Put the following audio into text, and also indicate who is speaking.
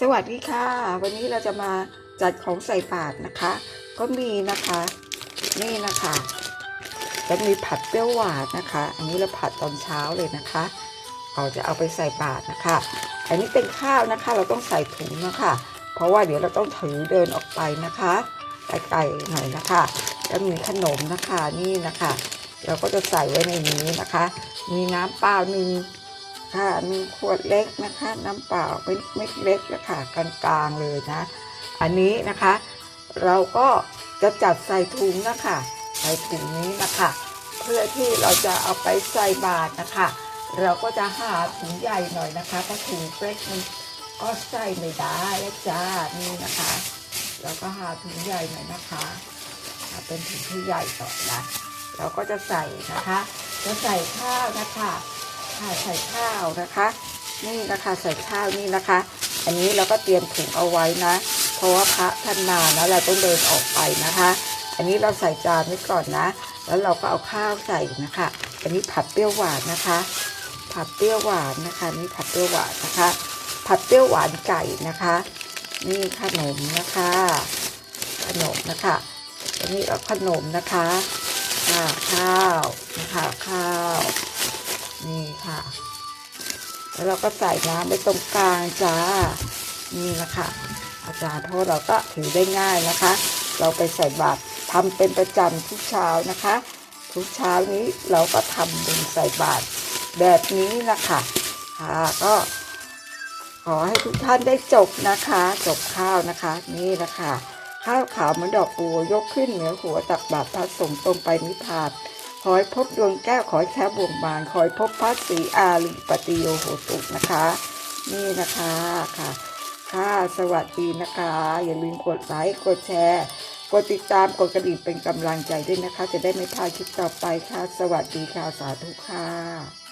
Speaker 1: สวัสดีค่ะ วันนี้เราจะมาจัดของใส่บาตรนะคะ ก็มีนะคะ นี่นะคะจะมีผัดเปรี้ยวหวานนะคะ อันนี้เราผัดตอนเช้าเลยนะคะเราจะเอาไปใส่บาตรนะคะ อันนี้เป็นข้าวนะคะ เราต้องใส่ถุงนะคะ เพราะว่าเดี๋ยวเราต้องถือเดินออกไปนะคะไกลๆหน่อยนะคะแล้วมีขนมนะคะนี่นะคะ เราก็จะใส่ไว้ในนี้นะคะ มีน้ำเปล่าหนึ่ง ค่ะมีขวดเล็กนะคะ น้ำเปล่าไม่ไม่เล็กนะคะกลางๆเลยนะ อันนี้นะคะ เราก็จะจัดใส่ถุงนะคะใส่ถุงนี้นะคะ เพื่อที่เราจะเอาไปใส่บาตรนะคะ เราก็จะหาถุงใหญ่หน่อยนะคะถ้าถุงเล็กมันก็ใส่ไม่ได้แล้วจ้านี่นะคะ เราก็หาถุงใหญ่หน่อยนะคะเอาเป็นถุงที่ใหญ่ก่อนนะเราก็จะใส่นะคะ จะใส่ข้าวนะคะ ใส่ข้าวนะคะ นี่นะคะใส่ข้าวนี่นะคะ อันนี้เราก็เตรียมถุงเอาไว้นะ เพราะว่าพระท่านมานะเราต้องเดินออกไปนะคะ อันนี้เราใส่จานไว้ก่อนนะ แล้วเราก็เอาข้าวใส่นะคะ อันนี้ผัดเปรี้ยวหวานนะคะ ผัดเปรี้ยวหวานนะคะนี่ผัดเปรี้ยวหวานนะคะ ผัดเปรี้ยวหวานไก่นะคะ นี่ขนมนะคะ ขนมนะคะอันนี้ขนมนะคะ แล้วเราก็ใส่น้ำไว้ตรงกลางจ้า นี่นะคะอาจารย์เพราะเราก็ถือได้ง่ายนะคะ เราไปใส่บาตรทำเป็นประจำทุกเช้านะคะ ทุกเช้านี้เราก็ทำบุญใส่บาตรแบบนี้นะคะค่ะ ก็ขอให้ทุกท่านได้จบนะคะ จบข้าวนะคะ นี่นะคะข้าวขาวเหมือนดอกบัวยกขึ้นเหนือหัวตักบาตรพระสงฆ์ตรงไปนิพพาน ขอให้พบดวงแก้วขอให้แค่บ่วงบานขอให้พบพระศรีอาลีปฏิโยโหตุนะคะ นี่นะคะค่ะ ค่ะสวัสดีนะคะ อย่าลืมกดไลค์กดแชร์กดติดตามกดกระดิ่งเป็นกำลังใจด้วยนะคะ จะได้ไม่พลาดคลิปต่อไปค่ะ สวัสดีค่ะสาธุค่ะ